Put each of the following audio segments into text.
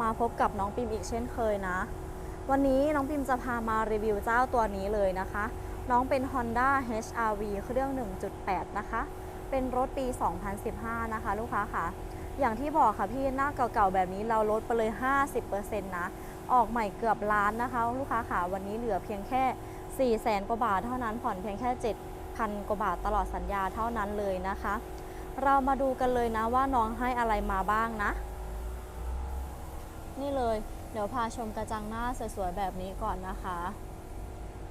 มาพบกับน้องปิมอีกเช่นเคยนะ วันนี้น้องปิมจะพามารีวิวเจ้าตัวนี้เลยนะคะ น้องเป็น Honda HRV เครื่อง 1.8 นะคะ เป็นรถปี 2015 นะคะ ลูกค้าค่ะ อย่างที่บอกค่ะพี่หน้าเก่าๆแบบนี้เราลดไปเลย 50%นะ ออกใหม่เกือบล้านนะคะ ลูกค้าค่ะ วันนี้เหลือเพียงแค่ 4 0 0แสนกว่าบาทเท่านั้นผ่อนเพียงแค่ 7,000 กว่าบาทตลอดสัญญาเท่านั้นเลยนะคะเรามาดูกันเลยนะว่าน้องให้อะไรมาบ้างนะ นี่เลย เดี๋ยวพาชมกระจังหน้าสวยๆแบบนี้ก่อนนะคะ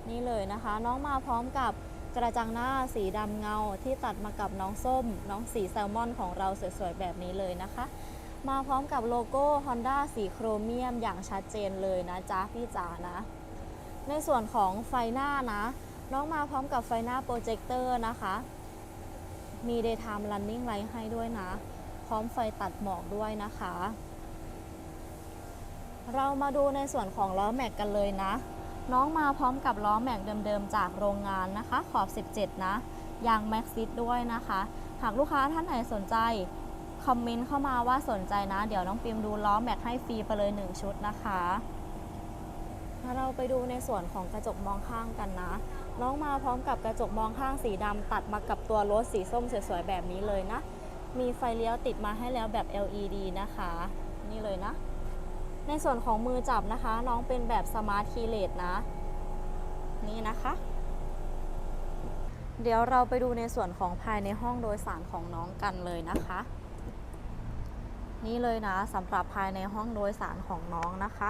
นี่เลยนะคะ น้องมาพร้อมกับกระจังหน้าสีดำเงาที่ตัดมากับน้องส้ม น้องสีแซลมอนของเราสวยๆแบบนี้เลยนะคะ มาพร้อมกับโลโก้ Honda สีโครเมียมอย่างชัดเจนเลยนะจ๊ะพี่จ๋านะ ในส่วนของไฟหน้านะ น้องมาพร้อมกับไฟหน้าโปรเจคเตอร์นะคะ มี daytime running light ให้ด้วยนะ พร้อมไฟตัดหมอกด้วยนะคะ เรามาดูในส่วนของล้อแม็กกันเลยนะ น้องมาพร้อมกับล้อแม็กเดิมๆจากโรงงานนะคะ ขอบ 17 นะยางแม็กซิสด้วยนะคะ หากลูกค้าท่านไหนสนใจ คอมเมนต์เข้ามาว่าสนใจนะ เดี๋ยวน้องปิมดูล้อแม็กให้ฟรีไปเลย 1 ชุดนะคะเราไปดูในส่วนของกระจกมองข้างกันนะ น้องมาพร้อมกับกระจกมองข้างสีดำตัดมากับตัวรถสีส้มสวยๆแบบนี้เลยนะ มีไฟเลี้ยวติดมาให้แล้วแบบ LED นะคะ นี่เลยนะ ในส่วนของมือจับนะคะ น้องเป็นแบบสมาร์ทคีเลสนะ นี่นะคะ เดี๋ยวเราไปดูในส่วนของภายในห้องโดยสารของน้องกันเลยนะคะ นี่เลยนะสำหรับภายในห้องโดยสารของน้องนะคะ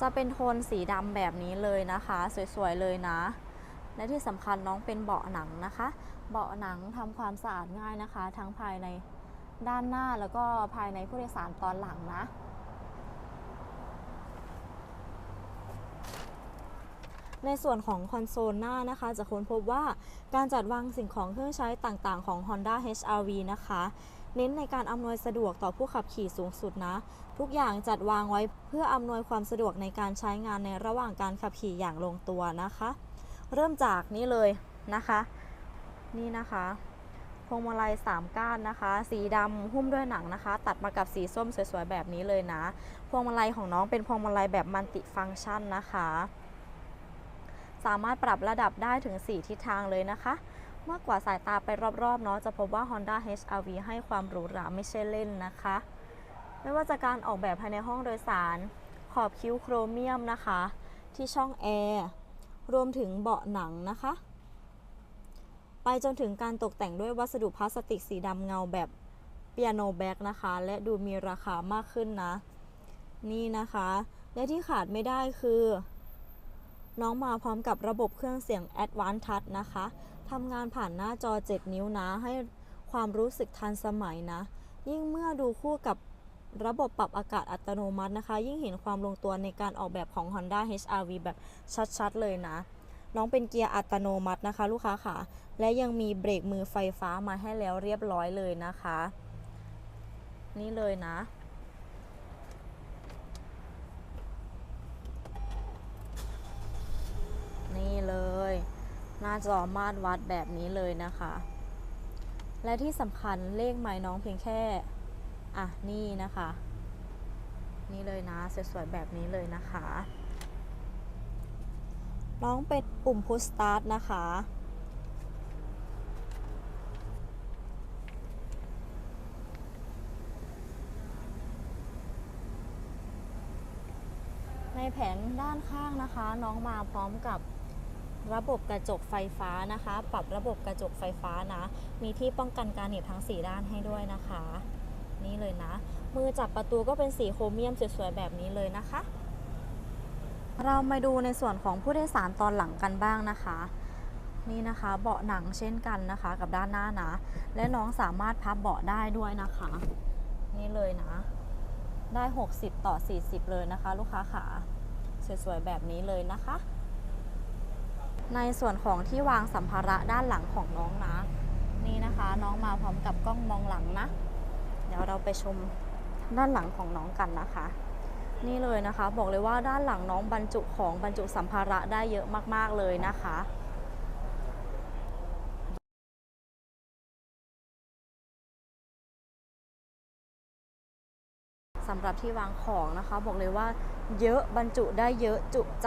จะเป็นโทนสีดำแบบนี้เลยนะคะ สวยๆเลยนะ และที่สำคัญน้องเป็นเบาะหนังนะคะ เบาะหนังทำความสะอาดง่ายนะคะ ทั้งภายใน ด้านหน้าแล้วก็ภายในผู้โดยสารตอนหลังนะ ในส่วนของคอนโซลหน้านะคะ จะค้นพบว่าการจัดวางสิ่งของเครื่องใช้ต่างๆ ของ Honda HRV นะคะ เน้นในการอำนวยสะดวกต่อผู้ขับขี่สูงสุดนะ ทุกอย่างจัดวางไว้เพื่ออำนวยความสะดวกในการใช้งานในระหว่างการขับขี่อย่างลงตัวนะคะ เริ่มจากนี่เลยนะคะ นี่นะคะ พวงมาลัย 3 ก้านนะคะ สีดำหุ้มด้วยหนังนะคะ ตัดมากับสีส้มสวยๆแบบนี้เลยนะ พวงมาลัยของน้องเป็นพวงมาลัยแบบมัลติฟังก์ชันนะคะ สามารถปรับระดับได้ถึง 4 ทิศทางเลยนะคะ เมื่อกว่าสายตาไปรอบๆเนาะจะพบว่า Honda HRV ให้ความหรูหราไม่ใช่เล่นนะคะ ไม่ว่าจะการออกแบบภายในห้องโดยสาร ขอบคิ้วโครเมียมนะคะ ที่ช่องแอร์รวมถึงเบาะหนังนะคะ ไปจนถึงการตกแต่งด้วยวัสดุพลาสติกสีดำเงาแบบเปียโนแบ็กนะคะ และดูมีราคามากขึ้นนะ นี่นะคะ และที่ขาดไม่ได้คือ น้องมาพร้อมกับระบบเครื่องเสียง Advanced Touch นะคะทำงานผ่านหน้าจอ 7 นิ้วนะ ให้ความรู้สึกทันสมัยนะ ยิ่งเมื่อดูคู่กับระบบปรับอากาศอัตโนมัตินะคะ ยิ่งเห็นความลงตัวในการออกแบบของ Honda HRV แบบชัดๆ เลยนะ น้องเป็นเกียร์อัตโนมัตินะคะ ลูกค้าค่ะ และยังมีเบรกมือไฟฟ้ามาให้แล้วเรียบร้อยเลยนะคะ นี่เลยนะ นี่เลย หน้าจอมาตรวัดแบบนี้เลยนะคะ และที่สำคัญเลขไม้น้องเพียงแค่ อะ นี่นะคะ นี่เลยนะ สวยๆแบบนี้เลยนะคะ น้องเป็นปุ่ม push start นะคะ ในแผงด้านข้างนะคะ น้องมาพร้อมกับระบบกระจกไฟฟ้านะคะ ปรับระบบกระจกไฟฟ้านะ มีที่ป้องกันการเหนีบทั้ง 4 ด้านให้ด้วยนะคะ นี่เลยนะ มือจับประตูก็เป็นสีโครเมียมสวยๆแบบนี้เลยนะคะ เรามาดูในส่วนของผู้โดยสารตอนหลังกันบ้างนะคะ นี่นะคะเบาะหนังเช่นกันนะคะ กับด้านหน้านะ และน้องสามารถพับเบาะได้ด้วยนะคะ นี่เลยนะ ได้ 60 ต่อ 40 เลยนะคะ ลูกค้าขาสวยๆแบบนี้เลยนะคะ ในส่วนของที่วางสัมภาระด้านหลังของน้องนะ นี่นะคะน้องมาพร้อมกับกล้องมองหลังนะ เดี๋ยวเราไปชมด้านหลังของน้องกันนะคะ นี่เลยนะคะ บอกเลยว่าด้านหลังน้องบรรจุของบรรจุสัมภาระได้เยอะมาก ๆ เลยนะคะสำหรับที่วางของนะคะ บอกเลยว่าเยอะบรรจุได้เยอะจุใจ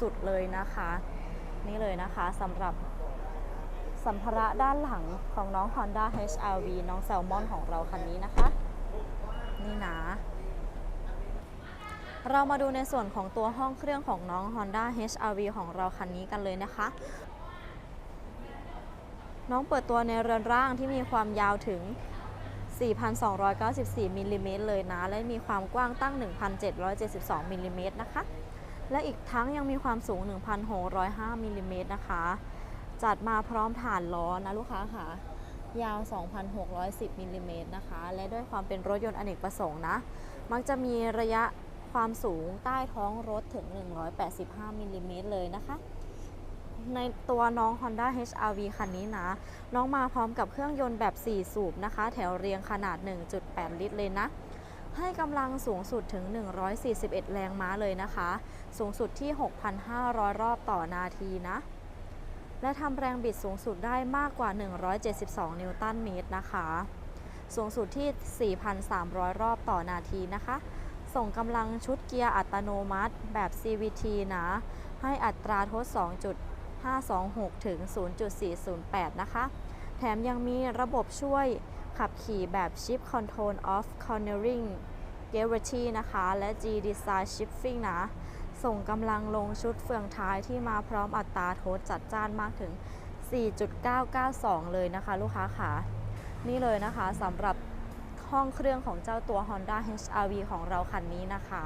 สุดๆเลยนะคะ นี่เลยนะคะสำหรับสัมภาระด้านหลังของน้อง Honda HRV น้องแซลมอนของเราคันนี้นะคะ นี่นะ เรามาดูในส่วนของตัวห้องเครื่องของน้อง Honda HRV ของเราคันนี้กันเลยนะคะ น้องเปิดตัวในเรือนร่างที่มีความยาวถึง 4,294มิลลิเมตรเลยนะ และมีความกว้างตั้ง 1,772มิลลิเมตรนะคะ และอีกทั้งยังมีความสูง 1,605มิลลิเมตรนะคะ จัดมาพร้อมฐานล้อนะลูกค้าค่ะ ยาว 2,610มิลลิเมตรนะคะ และด้วยความเป็นรถยนต์อเนกประสงค์นะ มักจะมีระยะ ความสูงใต้ท้องรถถึง 185มิลลิเมตรเลยนะคะ ในตัวน้อง Honda HRV คันนี้นะ น้องมาพร้อมกับเครื่องยนต์แบบ 4 สูบนะคะ แถวเรียงขนาด 1.8 ลิตรเลยนะ ให้กำลังสูงสุดถึง 141 แรงม้าเลยนะคะ สูงสุดที่ 6,500 รอบต่อนาทีนะ และทำแรงบิดสูงสุดได้มากกว่า 172 นิวตันเมตรนะคะ สูงสุดที่ 4,300 รอบต่อนาทีนะคะ ส่งกำลังชุดเกียร์อัตโนมัติแบบ CVT นะ ให้อัตราทด 2.526 ถึง 0.408 นะคะ แถมยังมีระบบช่วยขับขี่แบบ Shift Control of Cornering Gravity นะคะ และ G Design Shifting นะ ส่งกำลังลงชุดเฟืองท้ายที่มาพร้อมอัตราโทษจัดจ้านมากถึง 4.992 เลยนะคะ ลูกค้าค่ะนี่เลยนะคะสำหรับ ห้องเครื่องของเจ้าตัว Honda HRV ของเราคันนี้นะคะ